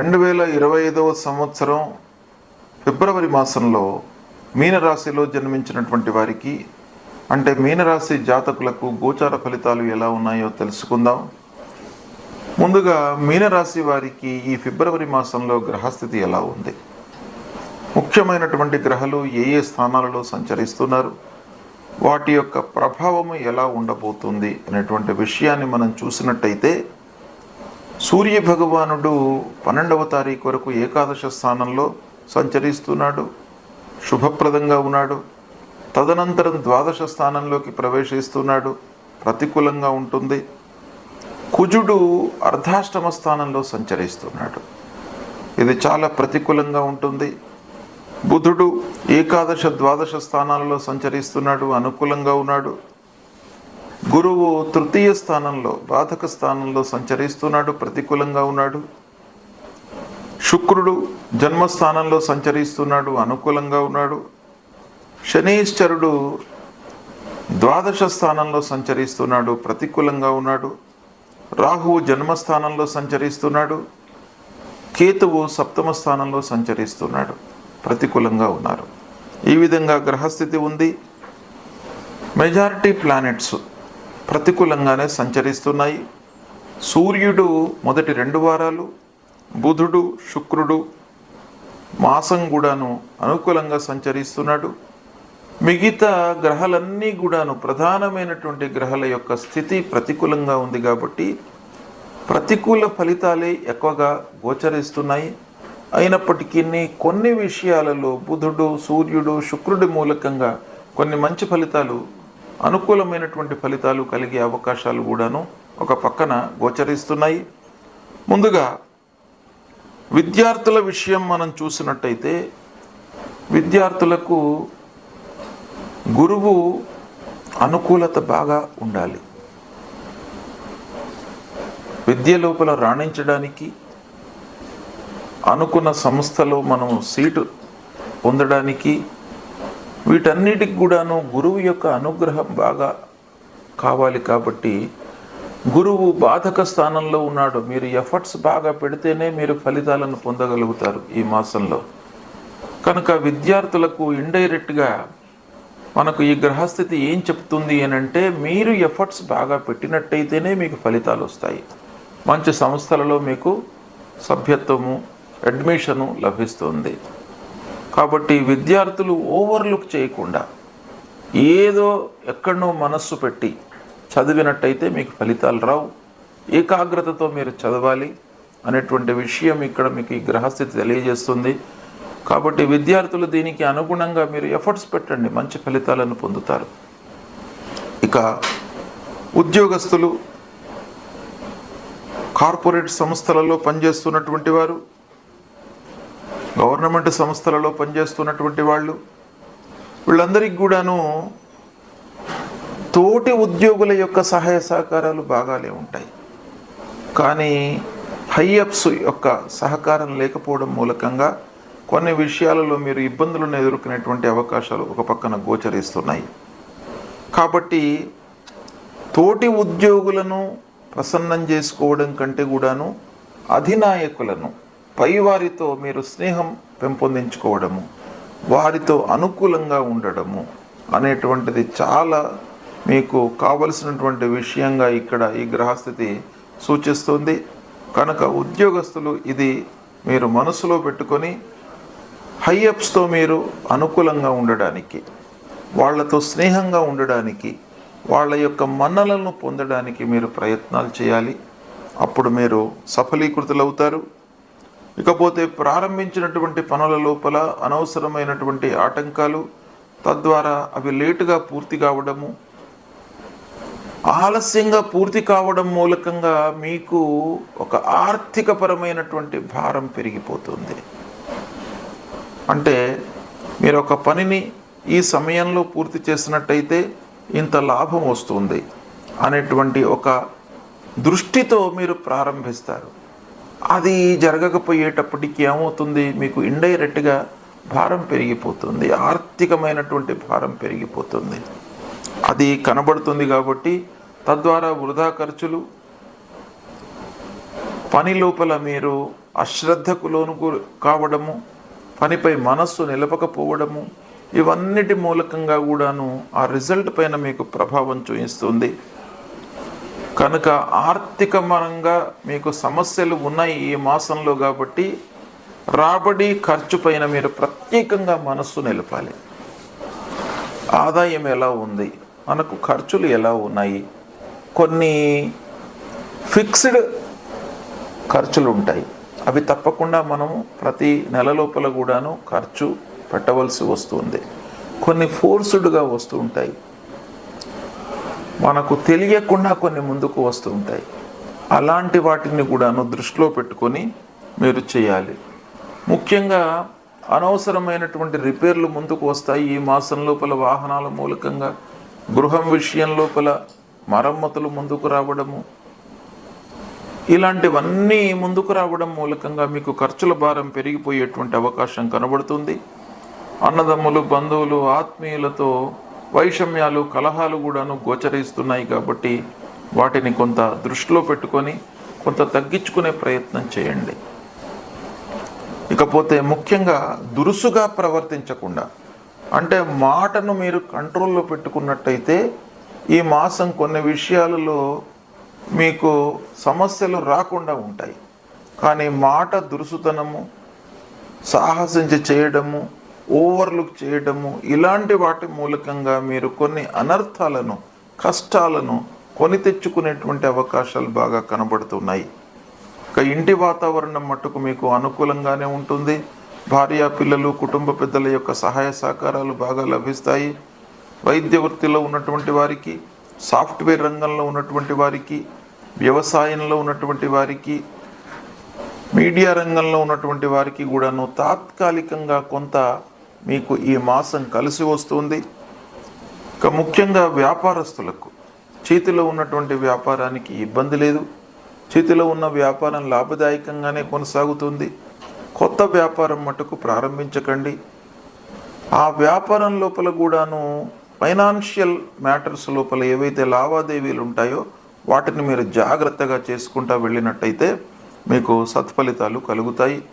రెండు వేల ఇరవై ఐదవ సంవత్సరం ఫిబ్రవరి మాసంలో మీనరాశిలో జన్మించినటువంటి వారికి అంటే మీనరాశి జాతకులకు గోచార ఫలితాలు ఎలా ఉన్నాయో తెలుసుకుందాం. ముందుగా మీనరాశి వారికి ఈ ఫిబ్రవరి మాసంలో గ్రహస్థితి ఎలా ఉంది? ముఖ్యమైనటువంటి గ్రహాలు ఏ ఏ స్థానాలలో సంచరిస్తున్నారు? వాటి యొక్క ప్రభావము ఎలా ఉండబోతుంది అనేటువంటి విషయాన్ని మనం చూసినట్టయితే సూర్య భగవానుడు పన్నెండవ తారీఖు వరకు ఏకాదశ స్థానంలో సంచరిస్తున్నాడు. శుభప్రదంగా ఉన్నాడు. తదనంతరం ద్వాదశ స్థానంలోకి ప్రవేశిస్తున్నాడు. ప్రతికూలంగా ఉంటుంది. కుజుడు అర్ధాష్టమ స్థానంలో సంచరిస్తున్నాడు. ఇది చాలా ప్రతికూలంగా ఉంటుంది. బుధుడు ఏకాదశ ద్వాదశ స్థానాలలో సంచరిస్తున్నాడు. అనుకూలంగా ఉన్నాడు. గురువు తృతీయ స్థానంలో బాధక స్థానంలో సంచరిస్తున్నాడు ప్రతికూలంగా ఉన్నాడు. శుక్రుడు జన్మస్థానంలో సంచరిస్తున్నాడు అనుకూలంగా ఉన్నాడు. శనీశ్వరుడు ద్వాదశ స్థానంలో సంచరిస్తున్నాడు ప్రతికూలంగా ఉన్నాడు. రాహువు జన్మస్థానంలో సంచరిస్తున్నాడు. కేతువు సప్తమ స్థానంలో సంచరిస్తున్నాడు ప్రతికూలంగా ఉన్నారు. ఈ విధంగా గ్రహస్థితి ఉంది. మెజారిటీ ప్లానెట్స్ ప్రతికూలంగానే సంచరిస్తున్నాయి. సూర్యుడు మొదటి రెండు వారాలు బుధుడు శుక్రుడు మాసం కూడాను అనుకూలంగా సంచరిస్తున్నాడు. మిగతా గ్రహాలన్నీ కూడాను ప్రధానమైనటువంటి గ్రహాల యొక్క స్థితి ప్రతికూలంగా ఉంది కాబట్టి ప్రతికూల ఫలితాలే ఎక్కువగా గోచరిస్తున్నాయి. అయినప్పటికీ కొన్ని విషయాలలో బుధుడు సూర్యుడు శుక్రుడి మూలకంగా కొన్ని మంచి ఫలితాలు అనుకూలమైనటువంటి ఫలితాలు కలిగే అవకాశాలు కూడాను ఒక పక్కన గోచరిస్తున్నాయి. ముందుగా విద్యార్థుల విషయం మనం చూసినట్టయితే విద్యార్థులకు గురువు అనుకూలత బాగా ఉండాలి. విద్య లోపల రాణించడానికి అనుకున్న సంస్థలో మనం సీటు పొందడానికి వీటన్నిటికి కూడాను గురువు యొక్క అనుగ్రహం బాగా కావాలి కాబట్టి గురువు బాధక స్థానంలో ఉన్నాడు. మీరు ఎఫర్ట్స్ బాగా పెడితేనే మీరు ఫలితాలను పొందగలుగుతారు ఈ మాసంలో. కనుక విద్యార్థులకు ఇండైరెక్ట్గా మనకు ఈ గ్రహస్థితి ఏం చెప్తుంది అని అంటే మీరు ఎఫర్ట్స్ బాగా పెట్టినట్టయితేనే మీకు ఫలితాలు వస్తాయి. మంచి సంస్థలలో మీకు సభ్యత్వము అడ్మిషను లభిస్తుంది. కాబట్టి విద్యార్థులు ఓవర్లుక్ చేయకుండా ఏదో ఎక్కడనో మనస్సు పెట్టి చదివినట్టయితే మీకు ఫలితాలు రావు. ఏకాగ్రతతో మీరు చదవాలి అనేటువంటి విషయం ఇక్కడ మీకు ఈ గ్రహస్థితి తెలియజేస్తుంది. కాబట్టి విద్యార్థులు దీనికి అనుగుణంగా మీరు ఎఫర్ట్స్ పెట్టండి మంచి ఫలితాలను పొందుతారు. ఇక ఉద్యోగస్తులు కార్పొరేట్ సంస్థలలో పనిచేస్తున్నటువంటి వారు గవర్నమెంట్ సంస్థలలో పనిచేస్తున్నటువంటి వాళ్ళు వీళ్ళందరికీ కూడాను తోటి ఉద్యోగుల యొక్క సహాయ సహకారాలు బాగానే ఉంటాయి. కానీ హైఅప్స్ యొక్క సహకారం లేకపోవడం మూలకంగా కొన్ని విషయాలలో మీరు ఇబ్బందులను ఎదుర్కొనేటువంటి అవకాశాలు ఒక పక్కన గోచరిస్తున్నాయి. కాబట్టి తోటి ఉద్యోగులను ప్రసన్నం చేసుకోవడం కంటే కూడాను అధినాయకులను పైవారితో మీరు స్నేహం పెంపొందించుకోవడము వారితో అనుకూలంగా ఉండడము అనేటువంటిది చాలా మీకు కావలసినటువంటి విషయంగా ఇక్కడ ఈ గ్రహస్థితి సూచిస్తుంది. కనుక ఉద్యోగస్తులు ఇది మీరు మనసులో పెట్టుకొని హైఅప్స్తో మీరు అనుకూలంగా ఉండడానికి వాళ్ళతో స్నేహంగా ఉండడానికి వాళ్ళ యొక్క మన్నలను పొందడానికి మీరు ప్రయత్నాలు చేయాలి. అప్పుడు మీరు సఫలీకృతులవుతారు. ఇకపోతే ప్రారంభించినటువంటి పనుల లోపల అనవసరమైనటువంటి ఆటంకాలు తద్వారా అవి లేటుగా పూర్తి కావడము ఆలస్యంగా పూర్తి కావడం మూలకంగా మీకు ఒక ఆర్థికపరమైనటువంటి భారం పెరిగిపోతుంది. అంటే మీరు ఒక పనిని ఈ సమయంలో పూర్తి చేసినట్టయితే ఇంత లాభం వస్తుంది అనేటువంటి ఒక దృష్టితో మీరు ప్రారంభిస్తారు. అది జరగకపోయేటప్పటికి ఏమవుతుంది? మీకు ఇండైరెక్ట్గా భారం పెరిగిపోతుంది. ఆర్థికమైనటువంటి భారం పెరిగిపోతుంది. అది కనబడుతుంది కాబట్టి తద్వారా వృధా ఖర్చులు పని లోపల మీరు అశ్రద్ధకు లోను కావడము పనిపై మనస్సు నిలపకపోవడము ఇవన్నిటి మూలకంగా కూడాను ఆ రిజల్ట్ పైన మీకు ప్రభావం చూపిస్తుంది. కనుక ఆర్థికపరంగా మీకు సమస్యలు ఉన్నాయి ఈ మాసంలో కాబట్టి రాబడి ఖర్చు పైన మీరు ప్రత్యేకంగా మనస్సు నిలపాలి. ఆదాయం ఎలా ఉంది? మనకు ఖర్చులు ఎలా ఉన్నాయి? కొన్ని ఫిక్స్డ్ ఖర్చులు ఉంటాయి. అవి తప్పకుండా మనము ప్రతి నెల లోపల కూడాను ఖర్చు పెట్టవలసి వస్తుంది. కొన్ని ఫోర్స్డ్గా వస్తూ ఉంటాయి. మనకు తెలియకుండా కొన్ని ముందుకు వస్తూ ఉంటాయి. అలాంటి వాటిని కూడాను దృష్టిలో పెట్టుకొని మీరు చేయాలి. ముఖ్యంగా అనవసరమైనటువంటి రిపేర్లు ముందుకు వస్తాయి. ఈ మాసం లోపల వాహనాల మూలకంగా గృహం విషయం లోపల మరమ్మతులు ముందుకు రావడము. ఇలాంటివన్నీ ముందుకు రావడం మూలకంగా మీకు ఖర్చుల భారం పెరిగిపోయేటువంటి అవకాశం కనబడుతుంది. అన్నదమ్ములు బంధువులు ఆత్మీయులతో వైషమ్యాలు కలహాలు కూడాను గోచరిస్తున్నాయి కాబట్టి వాటిని కొంత దృష్టిలో పెట్టుకొని కొంత తగ్గించుకునే ప్రయత్నం చేయండి. ఇకపోతే ముఖ్యంగా దురుసుగా ప్రవర్తించకుండా అంటే మాటను మీరు కంట్రోల్లో పెట్టుకున్నట్టయితే ఈ మాసం కొన్ని విషయాలలో మీకు సమస్యలు రాకుండా ఉంటాయి. కానీ మాట దురుసుతనము సాహసించి చేయడము ఓవర్లుక్ చేయడము ఇలాంటి వాటి మూలకంగా మీరు కొన్ని అనర్థాలను కష్టాలను కొని తెచ్చుకునేటువంటి అవకాశాలు బాగా కనబడుతున్నాయి. ఇక ఇంటి వాతావరణం మట్టుకు మీకు అనుకూలంగానే ఉంటుంది. భార్య పిల్లలు కుటుంబ పెద్దల యొక్క సహాయ సహకారాలు బాగా లభిస్తాయి. వైద్య వృత్తిలో ఉన్నటువంటి వారికి సాఫ్ట్వేర్ రంగంలో ఉన్నటువంటి వారికి వ్యవసాయంలో ఉన్నటువంటి వారికి మీడియా రంగంలో ఉన్నటువంటి వారికి కూడాను తాత్కాలికంగా కొంత మీకు ఈ మాసం కలిసి వస్తుంది. ఇక ముఖ్యంగా వ్యాపారస్తులకు చేతిలో ఉన్నటువంటి వ్యాపారానికి ఇబ్బంది లేదు. చేతిలో ఉన్న వ్యాపారం లాభదాయకంగానే కొనసాగుతుంది. కొత్త వ్యాపారం మటుకు ప్రారంభించకండి. ఆ వ్యాపారం లోపల కూడాను ఫైనాన్షియల్ మ్యాటర్స్ లోపల ఏవైతే లావాదేవీలు ఉంటాయో వాటిని మీరు జాగ్రత్తగా చేసుకుంటా వెళ్ళినట్టయితే మీకు సత్ఫలితాలు కలుగుతాయి.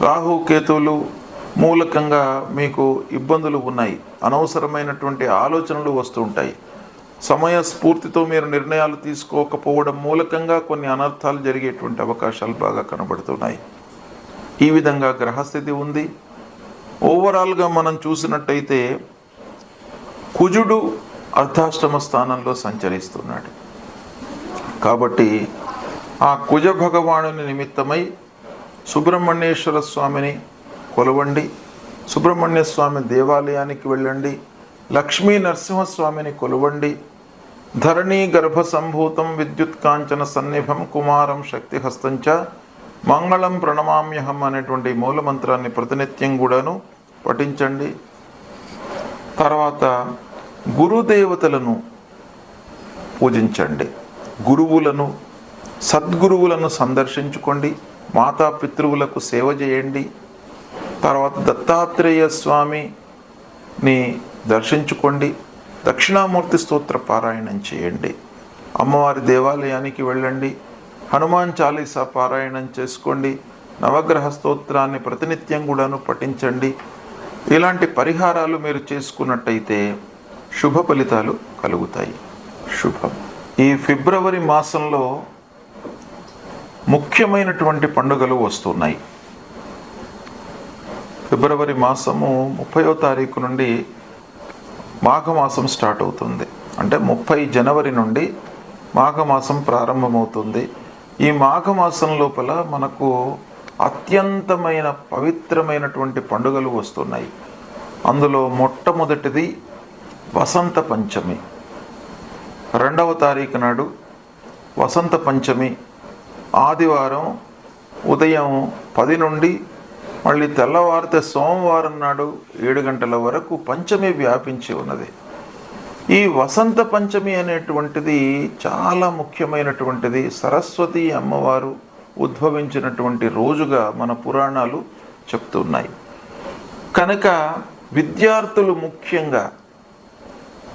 రాహు కేతువులు మూలకంగా మీకు ఇబ్బందులు ఉన్నాయి. అనవసరమైనటువంటి ఆలోచనలు వస్తూ ఉంటాయి. సమయ స్ఫూర్తితో మీరు నిర్ణయాలు తీసుకోకపోవడం మూలకంగా కొన్ని అనర్థాలు జరిగేటువంటి అవకాశాలు బాగా కనబడుతున్నాయి. ఈ విధంగా గ్రహస్థితి ఉంది. ఓవరాల్గా మనం చూసినట్టయితే కుజుడు అర్ధాష్టమ స్థానంలో సంచరిస్తున్నాడు. కాబట్టి ఆ కుజ భగవానుని నిమిత్తమై సుబ్రహ్మణ్యేశ్వర స్వామిని కొలవండి. సుబ్రహ్మణ్య స్వామి దేవాలయానికి వెళ్ళండి. లక్ష్మీ నరసింహస్వామిని కొలవండి. ధరణీ గర్భ సంభూతం విద్యుత్ కాంచన సన్నిభం కుమారం శక్తిహస్తంచ మంగళం ప్రణమామ్యహం అనేటువంటి మూలమంత్రాన్ని ప్రతినిత్యం కూడాను పఠించండి. తర్వాత గురుదేవతలను పూజించండి. గురువులను సద్గురువులను సందర్శించుకోండి. మాతాపితృవులకు సేవ చేయండి. తర్వాత దత్తాత్రేయ స్వామిని దర్శించుకోండి. దక్షిణామూర్తి స్తోత్ర పారాయణం చేయండి. అమ్మవారి దేవాలయానికి వెళ్ళండి. హనుమాన్ చాలీసా పారాయణం చేసుకోండి. నవగ్రహ స్తోత్రాన్ని ప్రతినిత్యం కూడాను పఠించండి. ఇలాంటి పరిహారాలు మీరు చేసుకున్నట్టయితే శుభ ఫలితాలు కలుగుతాయి. శుభం. ఈ ఫిబ్రవరి మాసంలో ముఖ్యమైనటువంటి పండుగలు వస్తున్నాయి. ఫిబ్రవరి మాసము ముప్పయో తారీఖు నుండి మాఘమాసం స్టార్ట్ అవుతుంది. అంటే ముప్పై జనవరి నుండి మాఘమాసం ప్రారంభమవుతుంది. ఈ మాఘమాసం లోపల మనకు అత్యంతమైన పవిత్రమైనటువంటి పండుగలు వస్తున్నాయి. అందులో మొట్టమొదటిది వసంత పంచమి. రెండవ తారీఖు నాడు వసంత పంచమి. ఆదివారం ఉదయం పది నుండి మళ్ళీ తెల్లవారితే సోమవారం నాడు ఏడు గంటల వరకు పంచమి వ్యాపించి ఉన్నది. ఈ వసంత పంచమి అనేటువంటిది చాలా ముఖ్యమైనటువంటిది. సరస్వతి అమ్మవారు ఉద్భవించినటువంటి రోజుగా మన పురాణాలు చెప్తున్నాయి కనుక విద్యార్థులు ముఖ్యంగా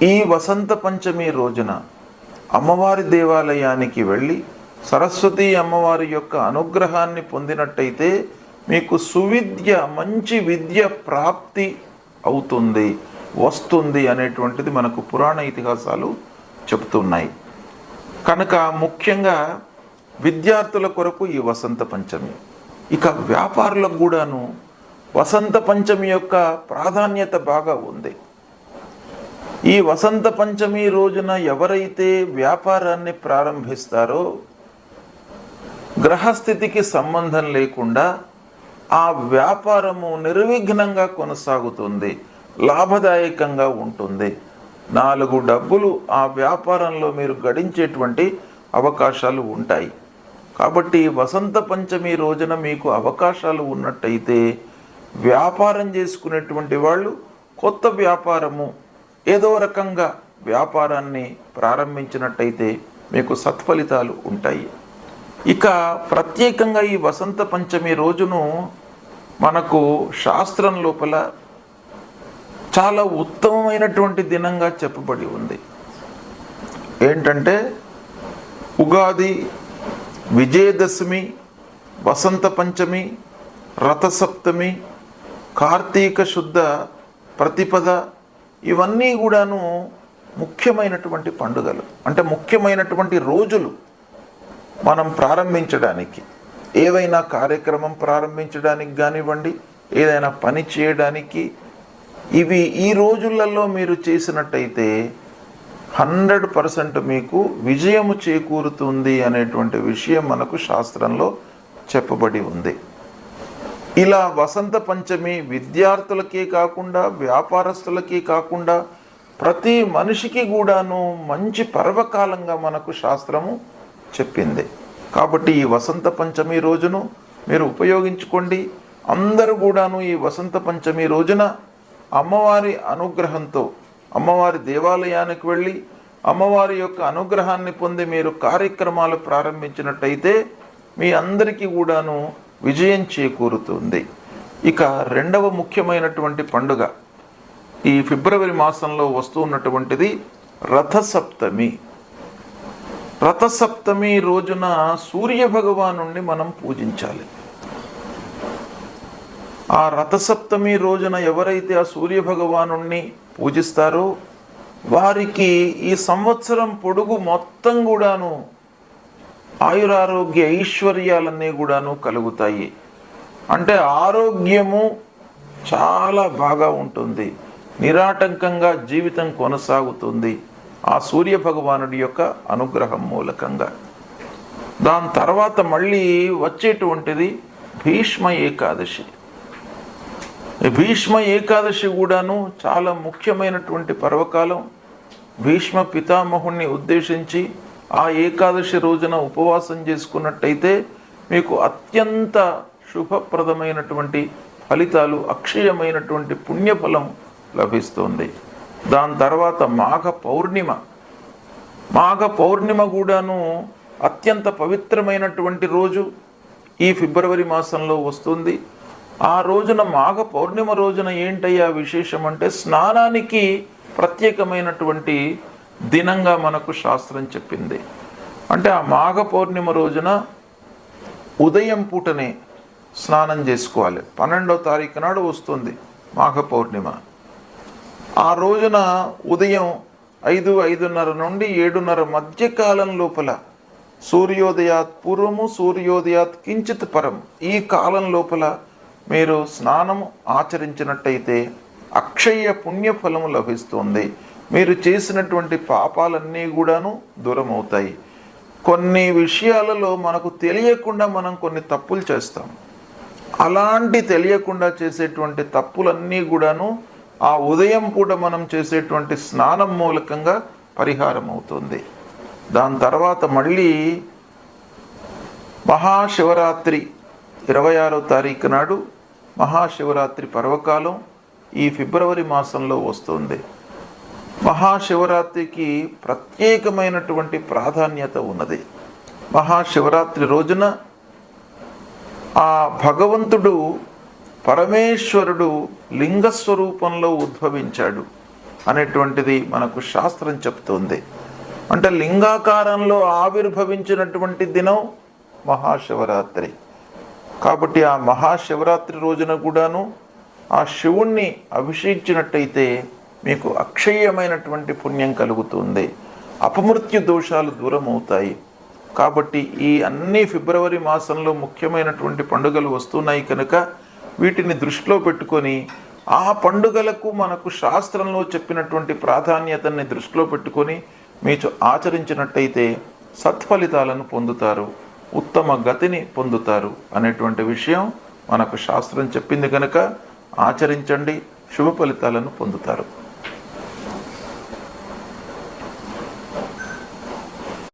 ఈ వసంత పంచమి రోజున అమ్మవారి దేవాలయానికి వెళ్ళి సరస్వతి అమ్మవారి యొక్క అనుగ్రహాన్ని పొందినట్టయితే మీకు సువిద్య మంచి విద్య ప్రాప్తి అవుతుంది వస్తుంది అనేటువంటిది మనకు పురాణ ఇతిహాసాలు చెబుతున్నాయి. కనుక ముఖ్యంగా విద్యార్థుల కొరకు ఈ వసంత పంచమి. ఇక వ్యాపారులకు కూడాను వసంత పంచమి యొక్క ప్రాధాన్యత బాగా ఉంది. ఈ వసంత పంచమి రోజున ఎవరైతే వ్యాపారాన్ని ప్రారంభిస్తారో గ్రహస్థితికి సంబంధం లేకుండా ఆ వ్యాపారము నిర్విఘ్నంగా కొనసాగుతుంది లాభదాయకంగా ఉంటుంది. నాలుగు డబ్బులు ఆ వ్యాపారంలో మీరు గడించేటువంటి అవకాశాలు ఉంటాయి. కాబట్టి వసంత పంచమి రోజున మీకు అవకాశాలు ఉన్నట్టయితే వ్యాపారం చేసుకునేటువంటి వాళ్ళు కొత్త వ్యాపారము ఏదో రకంగా వ్యాపారాన్ని ప్రారంభించినట్టయితే మీకు సత్ఫలితాలు ఉంటాయి. ఇక ప్రత్యేకంగా ఈ వసంత పంచమి రోజును మనకు శాస్త్రం లోపల చాలా ఉత్తమమైనటువంటి దినంగా చెప్పబడి ఉంది. ఏంటంటే ఉగాది విజయదశమి వసంత పంచమి రథసప్తమి కార్తీక శుద్ధ ప్రతిపద ఇవన్నీ కూడాను ముఖ్యమైనటువంటి పండుగలు. అంటే ముఖ్యమైనటువంటి రోజులు మనం ప్రారంభించడానికి. ఏవైనా కార్యక్రమం ప్రారంభించడానికి కానివ్వండి ఏదైనా పని చేయడానికి ఇవి ఈ రోజులలో మీరు చేసినట్టయితే హండ్రెడ్ పర్సెంట్ మీకు విజయము చేకూరుతుంది అనేటువంటి విషయం మనకు శాస్త్రంలో చెప్పబడి ఉంది. ఇలా వసంత పంచమి విద్యార్థులకే కాకుండా వ్యాపారస్తులకి కాకుండా ప్రతి మనిషికి కూడాను మంచి పర్వకాలంగా మనకు శాస్త్రము చెప్పింది. కాబట్టి ఈ వసంత పంచమి రోజును మీరు ఉపయోగించుకోండి. అందరూ కూడాను ఈ వసంత పంచమి రోజున అమ్మవారి అనుగ్రహంతో అమ్మవారి దేవాలయానికి వెళ్ళి అమ్మవారి యొక్క అనుగ్రహాన్ని పొంది మీరు కార్యక్రమాలు ప్రారంభించినట్టయితే మీ అందరికీ కూడాను విజయం చేకూరుతుంది. ఇక రెండవ ముఖ్యమైనటువంటి పండుగ. ఈ ఫిబ్రవరి మాసంలో వస్తూ ఉన్నటువంటిది రథసప్తమి. రథసప్తమి రోజున సూర్య భగవానుణ్ణి మనం పూజించాలి. ఆ రథసప్తమి రోజున ఎవరైతే ఆ సూర్య భగవానుణ్ణి పూజిస్తారో వారికి ఈ సంవత్సరం పొడుగు మొత్తం కూడాను ఆయురారోగ్య ఐశ్వర్యాలన్నీ కూడాను కలుగుతాయి. అంటే ఆరోగ్యము చాలా బాగా ఉంటుంది. నిరాటంకంగా జీవితం కొనసాగుతుంది. ఆ సూర్య భగవానుడి యొక్క అనుగ్రహం మూలకంగా. దాని తర్వాత మళ్ళీ వచ్చేటువంటిది భీష్మ ఏకాదశి. భీష్మ ఏకాదశి కూడాను చాలా ముఖ్యమైనటువంటి పర్వకాలం. భీష్మ పితామహుణ్ణి ఉద్దేశించి ఆ ఏకాదశి రోజున ఉపవాసం చేసుకున్నట్టయితే మీకు అత్యంత శుభప్రదమైనటువంటి ఫలితాలు అక్షయమైనటువంటి పుణ్యఫలం లభిస్తుంది. దాని తర్వాత మాఘ పౌర్ణిమ. మాఘ పౌర్ణిమ కూడాను అత్యంత పవిత్రమైనటువంటి రోజు. ఈ ఫిబ్రవరి మాసంలో వస్తుంది. ఆ రోజున మాఘ పౌర్ణిమ రోజున ఏంటయ్యా విశేషం అంటే స్నానానికి ప్రత్యేకమైనటువంటి దినంగా మనకు శాస్త్రం చెప్పింది. అంటే ఆ మాఘ పౌర్ణిమ రోజున ఉదయం పూటనే స్నానం చేసుకోవాలి. పన్నెండో తారీఖు నాడు వస్తుంది మాఘ పౌర్ణిమ. ఆ రోజున ఉదయం ఐదు ఐదున్నర నుండి ఏడున్నర మధ్యకాలం లోపల సూర్యోదయాత్ పూర్వము సూర్యోదయాత్ కించిత్ పరం. ఈ కాలం లోపల మీరు స్నానం ఆచరించినట్టయితే అక్షయ పుణ్యఫలము లభిస్తుంది. మీరు చేసినటువంటి పాపాలన్నీ కూడాను దూరం అవుతాయి కొన్ని విషయాలలో మనకు తెలియకుండా మనం కొన్ని తప్పులు చేస్తాం. అలాంటి తెలియకుండా చేసేటువంటి తప్పులన్నీ కూడాను ఆ ఉదయం పూట మనం చేసేటువంటి స్నానం మూలకంగా పరిహారం అవుతుంది. దాని తర్వాత మళ్ళీ మహాశివరాత్రి ఇరవై ఆరో తారీఖు నాడు మహాశివరాత్రి పర్వకాలం ఈ ఫిబ్రవరి మాసంలో వస్తుంది. మహాశివరాత్రికి ప్రత్యేకమైనటువంటి ప్రాధాన్యత ఉన్నది. మహాశివరాత్రి రోజున ఆ భగవంతుడు పరమేశ్వరుడు లింగస్వరూపంలో ఉద్భవించాడు అనేటువంటిది మనకు శాస్త్రం చెప్తుంది. అంటే లింగాకారంలో ఆవిర్భవించినటువంటి దినం మహాశివరాత్రి. కాబట్టి ఆ మహాశివరాత్రి రోజున కూడాను ఆ శివుణ్ణి అభిషేకించినట్టయితే మీకు అక్షయమైనటువంటి పుణ్యం కలుగుతుంది. అపమృత్యు దోషాలు దూరం అవుతాయి కాబట్టి ఈ అన్ని ఫిబ్రవరి మాసంలో ముఖ్యమైనటువంటి పండుగలు వస్తున్నాయి కనుక వీటిని దృష్టిలో పెట్టుకొని ఆ పండుగలకు మనకు శాస్త్రంలో చెప్పినటువంటి ప్రాధాన్యతని దృష్టిలో పెట్టుకొని మీరు ఆచరించినట్టయితే సత్ఫలితాలను పొందుతారు ఉత్తమ గతిని పొందుతారు అనేటువంటి విషయం మనకు శాస్త్రం చెప్పింది కనుక ఆచరించండి శుభ ఫలితాలను పొందుతారు.